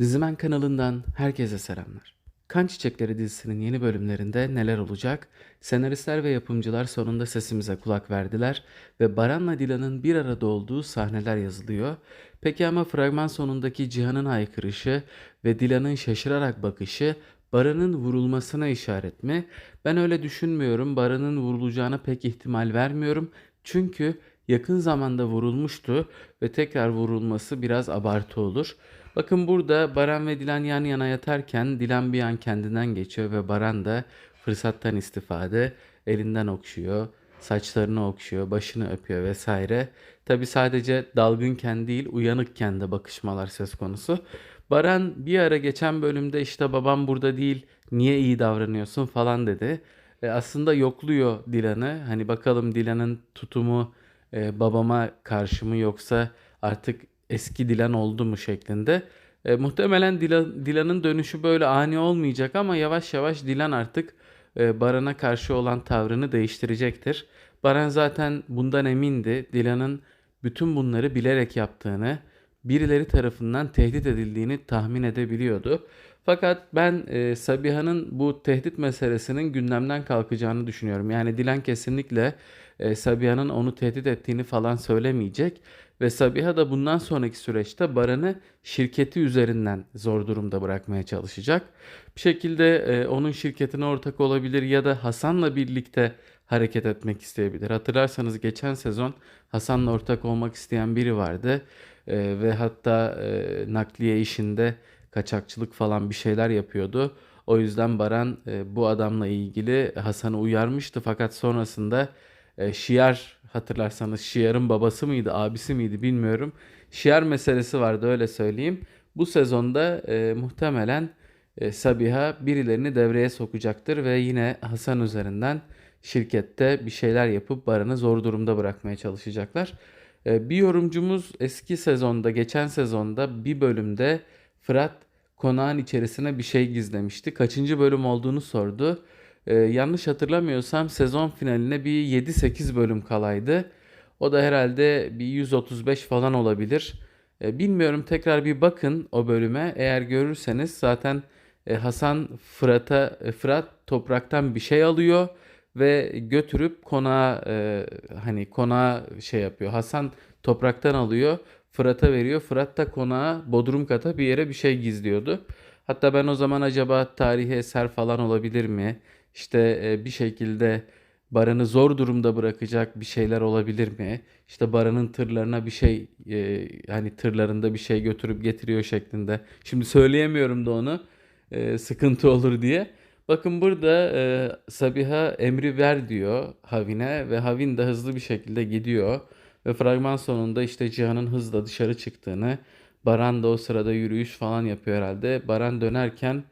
Dizimen kanalından herkese selamlar. Kan Çiçekleri dizisinin yeni bölümlerinde neler olacak? Senaristler ve yapımcılar sonunda sesimize kulak verdiler ve Baran'la Dilan'ın bir arada olduğu sahneler yazılıyor. Peki ama fragman sonundaki Cihan'ın haykırışı ve Dilan'ın şaşırarak bakışı Baran'ın vurulmasına işaret mi? Ben öyle düşünmüyorum. Baran'ın vurulacağına pek ihtimal vermiyorum. Çünkü yakın zamanda vurulmuştu ve tekrar vurulması biraz abartı olur. Bakın burada Baran ve Dilan yan yana yatarken Dilan bir an kendinden geçiyor ve Baran da fırsattan istifade elinden okşuyor, saçlarını okşuyor, başını öpüyor vesaire. Tabi sadece dalgınken değil uyanıkken de bakışmalar söz konusu. Baran bir ara geçen bölümde işte babam burada değil niye iyi davranıyorsun falan dedi. E, aslında yokluyor Dilan'ı. Hani bakalım Dilan'ın tutumu e, babama karşı mı yoksa artık eski Dilan oldu mu şeklinde. E, muhtemelen Dilan, Dilan'ın dönüşü böyle ani olmayacak ama yavaş yavaş Dilan artık e, Baran'a karşı olan tavrını değiştirecektir. Baran zaten bundan emindi. Dilan'ın bütün bunları bilerek yaptığını, birileri tarafından tehdit edildiğini tahmin edebiliyordu. Fakat ben e, Sabiha'nın bu tehdit meselesinin gündemden kalkacağını düşünüyorum. Yani Dilan kesinlikle e, Sabiha'nın onu tehdit ettiğini falan söylemeyecek. Ve Sabiha da bundan sonraki süreçte Baran'ı şirketi üzerinden zor durumda bırakmaya çalışacak. Bir şekilde e, onun şirketine ortak olabilir ya da Hasan'la birlikte hareket etmek isteyebilir. Hatırlarsanız geçen sezon Hasan'la ortak olmak isteyen biri vardı. E, ve hatta e, nakliye işinde kaçakçılık falan bir şeyler yapıyordu. O yüzden Baran e, bu adamla ilgili Hasan'ı uyarmıştı fakat sonrasında e, Şiar hatırlarsanız Şiar'ın babası mıydı, abisi miydi bilmiyorum. Şiar meselesi vardı öyle söyleyeyim. Bu sezonda e, muhtemelen e, Sabiha birilerini devreye sokacaktır ve yine Hasan üzerinden şirkette bir şeyler yapıp Baran'ı zor durumda bırakmaya çalışacaklar. E, bir yorumcumuz eski sezonda, geçen sezonda bir bölümde Fırat konağın içerisine bir şey gizlemişti. Kaçıncı bölüm olduğunu sordu. Ee, yanlış hatırlamıyorsam sezon finaline bir 7-8 bölüm kalaydı. O da herhalde bir 135 falan olabilir. Ee, bilmiyorum tekrar bir bakın o bölüme. Eğer görürseniz zaten e, Hasan Fırat'a e, Fırat topraktan bir şey alıyor ve götürüp konağa e, hani konağa şey yapıyor. Hasan topraktan alıyor. Fırat'a veriyor. Fırat da konağa Bodrum kata bir yere bir şey gizliyordu. Hatta ben o zaman acaba tarihi eser falan olabilir mi? İşte e, bir şekilde Baran'ı zor durumda bırakacak bir şeyler olabilir mi? İşte Baran'ın tırlarına bir şey e, hani tırlarında bir şey götürüp getiriyor şeklinde. Şimdi söyleyemiyorum da onu e, sıkıntı olur diye. Bakın burada e, Sabiha emri ver diyor Havin'e ve Havin de hızlı bir şekilde gidiyor. Ve fragman sonunda işte Cihan'ın hızla dışarı çıktığını, Baran da o sırada yürüyüş falan yapıyor herhalde. Baran dönerken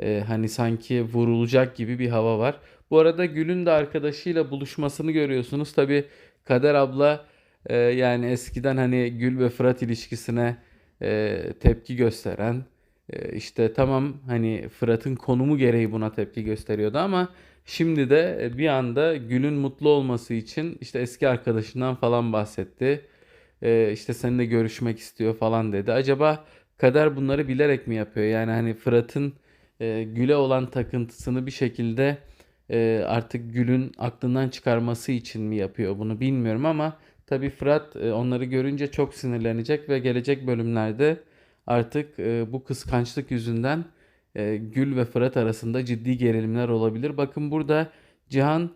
e, hani sanki vurulacak gibi bir hava var. Bu arada Gül'ün de arkadaşıyla buluşmasını görüyorsunuz. Tabi Kader abla e, yani eskiden hani Gül ve Fırat ilişkisine e, tepki gösteren e, işte tamam hani Fırat'ın konumu gereği buna tepki gösteriyordu ama şimdi de e, bir anda Gül'ün mutlu olması için işte eski arkadaşından falan bahsetti. E, işte seninle görüşmek istiyor falan dedi. Acaba Kader bunları bilerek mi yapıyor? Yani hani Fırat'ın e, Gül'e olan takıntısını bir şekilde e, artık Gül'ün aklından çıkarması için mi yapıyor bunu bilmiyorum ama tabii Fırat e, onları görünce çok sinirlenecek ve gelecek bölümlerde artık e, bu kıskançlık yüzünden e, Gül ve Fırat arasında ciddi gerilimler olabilir. Bakın burada Cihan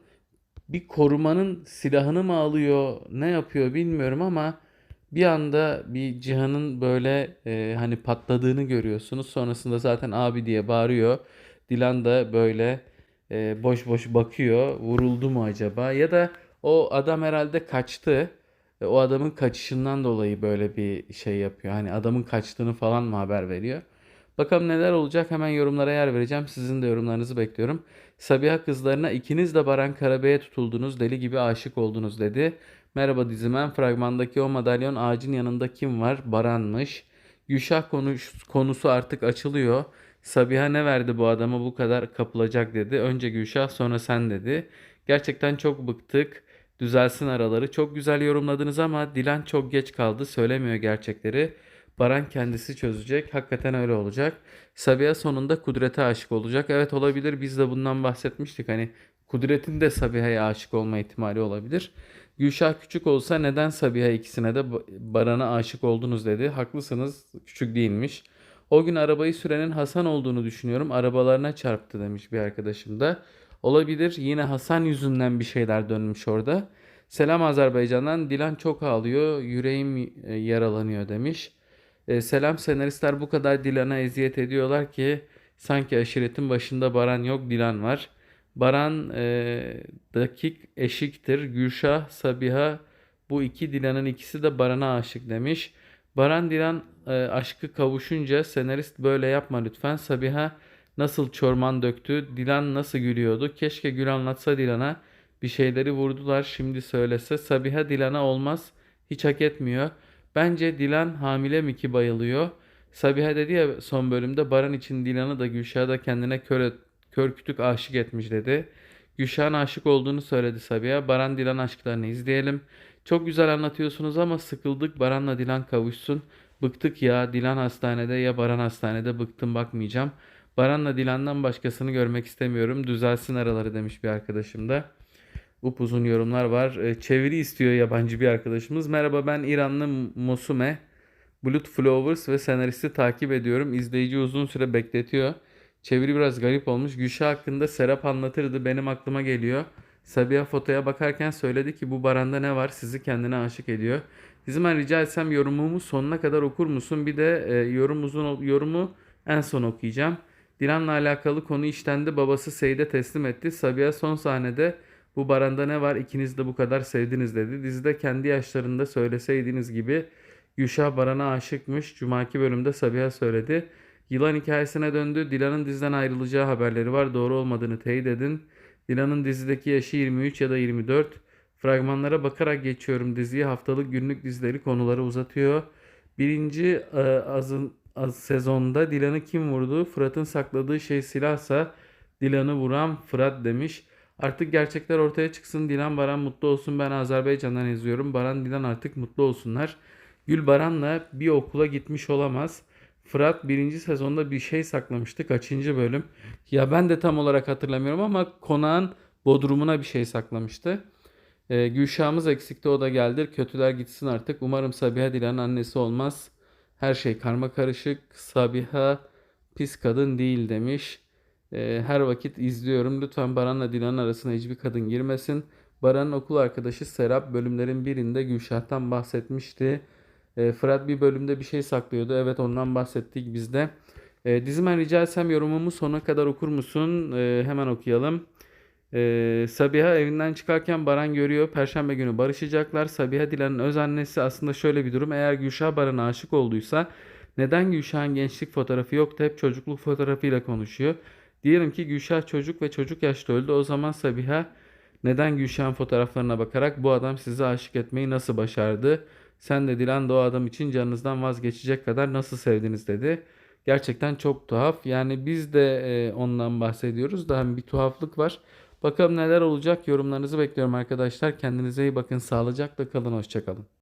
bir korumanın silahını mı alıyor, ne yapıyor bilmiyorum ama bir anda bir Cihan'ın böyle e, hani patladığını görüyorsunuz. Sonrasında zaten abi diye bağırıyor. Dilan da böyle e, boş boş bakıyor. Vuruldu mu acaba? Ya da o adam herhalde kaçtı. E, o adamın kaçışından dolayı böyle bir şey yapıyor. Hani adamın kaçtığını falan mı haber veriyor? Bakalım neler olacak hemen yorumlara yer vereceğim. Sizin de yorumlarınızı bekliyorum. Sabiha kızlarına ikiniz de Baran Karabey'e tutuldunuz. Deli gibi aşık oldunuz dedi. Merhaba dizimen fragmandaki o madalyon ağacın yanında kim var? Baran'mış. Gülşah konuş, konusu artık açılıyor. Sabiha ne verdi bu adama bu kadar kapılacak dedi. Önce Gülşah sonra sen dedi. Gerçekten çok bıktık. Düzelsin araları. Çok güzel yorumladınız ama Dilan çok geç kaldı. Söylemiyor gerçekleri. Baran kendisi çözecek. Hakikaten öyle olacak. Sabiha sonunda Kudret'e aşık olacak. Evet olabilir. Biz de bundan bahsetmiştik. Hani Kudret'in de Sabiha'ya aşık olma ihtimali olabilir. Gülşah küçük olsa neden Sabiha ikisine de Ba- Baran'a aşık oldunuz dedi. Haklısınız. Küçük değilmiş. O gün arabayı sürenin Hasan olduğunu düşünüyorum. Arabalarına çarptı demiş bir arkadaşım da. Olabilir. Yine Hasan yüzünden bir şeyler dönmüş orada. Selam Azerbaycan'dan. Dilan çok ağlıyor. Yüreğim e, yaralanıyor demiş. E, selam senaristler bu kadar Dilan'a eziyet ediyorlar ki sanki aşiretin başında Baran yok Dilan var. Baran e, dakik eşiktir. Gülşah, Sabiha bu iki Dilan'ın ikisi de Baran'a aşık demiş. Baran Dilan e, aşkı kavuşunca senarist böyle yapma lütfen. Sabiha nasıl çorman döktü, Dilan nasıl gülüyordu. Keşke Gül anlatsa Dilan'a. Bir şeyleri vurdular şimdi söylese. Sabiha Dilan'a olmaz. Hiç hak etmiyor. Bence Dilan hamile mi ki bayılıyor. Sabiha dedi ya son bölümde Baran için Dilan'ı da Gülşah'ı da kendine kör, kör kütük aşık etmiş dedi. Gülşah'ın aşık olduğunu söyledi Sabiha. Baran Dilan aşklarını izleyelim. Çok güzel anlatıyorsunuz ama sıkıldık. Baran'la Dilan kavuşsun. Bıktık ya. Dilan hastanede ya Baran hastanede. Bıktım bakmayacağım. Baran'la Dilan'dan başkasını görmek istemiyorum. Düzelsin araları demiş bir arkadaşım da. Upuzun yorumlar var. E, Çeviri istiyor yabancı bir arkadaşımız. Merhaba ben İranlı Mosume. Blood Flowers ve senaristi takip ediyorum. İzleyici uzun süre bekletiyor. Çeviri biraz garip olmuş. Gülşah hakkında Serap anlatırdı. Benim aklıma geliyor. Sabiha fotoya bakarken söyledi ki bu baranda ne var sizi kendine aşık ediyor. Dizmen rica etsem yorumumu sonuna kadar okur musun? Bir de e, yorum uzun yorumu en son okuyacağım. Dilan'la alakalı konu işlendi. Babası Seyit'e teslim etti. Sabiha son sahnede bu baranda ne var ikiniz de bu kadar sevdiniz dedi. Dizide kendi yaşlarında söyleseydiniz gibi Gülşah Baran'a aşıkmış. Cumaki bölümde Sabiha söyledi. Yılan hikayesine döndü. Dilan'ın diziden ayrılacağı haberleri var. Doğru olmadığını teyit edin. Dilan'ın dizideki yaşı 23 ya da 24. Fragmanlara bakarak geçiyorum diziyi. Haftalık günlük dizileri konuları uzatıyor. Birinci e, azın, az sezonda Dilan'ı kim vurdu? Fırat'ın sakladığı şey silahsa Dilan'ı vuran Fırat demiş. Artık gerçekler ortaya çıksın. Dilan Baran mutlu olsun. Ben Azerbaycan'dan izliyorum. Baran Dilan artık mutlu olsunlar. Gül Baran'la bir okula gitmiş olamaz. Fırat birinci sezonda bir şey saklamıştı. Kaçıncı bölüm? Ya ben de tam olarak hatırlamıyorum ama konağın bodrumuna bir şey saklamıştı. Ee, Gülşah'ımız eksikti o da geldi. Kötüler gitsin artık. Umarım Sabiha Dilan'ın annesi olmaz. Her şey karma karışık. Sabiha pis kadın değil demiş. Ee, her vakit izliyorum. Lütfen Baran'la Dilan'ın arasına hiçbir kadın girmesin. Baran'ın okul arkadaşı Serap bölümlerin birinde Gülşah'tan bahsetmişti. Ee, Fırat bir bölümde bir şey saklıyordu. Evet ondan bahsettik biz de. Ee, Dizimen rica etsem yorumumu sona kadar okur musun? Ee, hemen okuyalım. Ee, Sabiha evinden çıkarken Baran görüyor. Perşembe günü barışacaklar. Sabiha Dilan'ın öz annesi aslında şöyle bir durum. Eğer Gülşah Baran'a aşık olduysa neden Gülşah'ın gençlik fotoğrafı yoktu? Hep çocukluk fotoğrafıyla konuşuyor. Diyelim ki Gülşah çocuk ve çocuk yaşta öldü. O zaman Sabiha neden Gülşah'ın fotoğraflarına bakarak bu adam sizi aşık etmeyi nasıl başardı? Sen de Dilan da o adam için canınızdan vazgeçecek kadar nasıl sevdiniz dedi. Gerçekten çok tuhaf. Yani biz de e, ondan bahsediyoruz. Daha bir tuhaflık var. Bakalım neler olacak. Yorumlarınızı bekliyorum arkadaşlar. Kendinize iyi bakın. Sağlıcakla kalın. Hoşçakalın.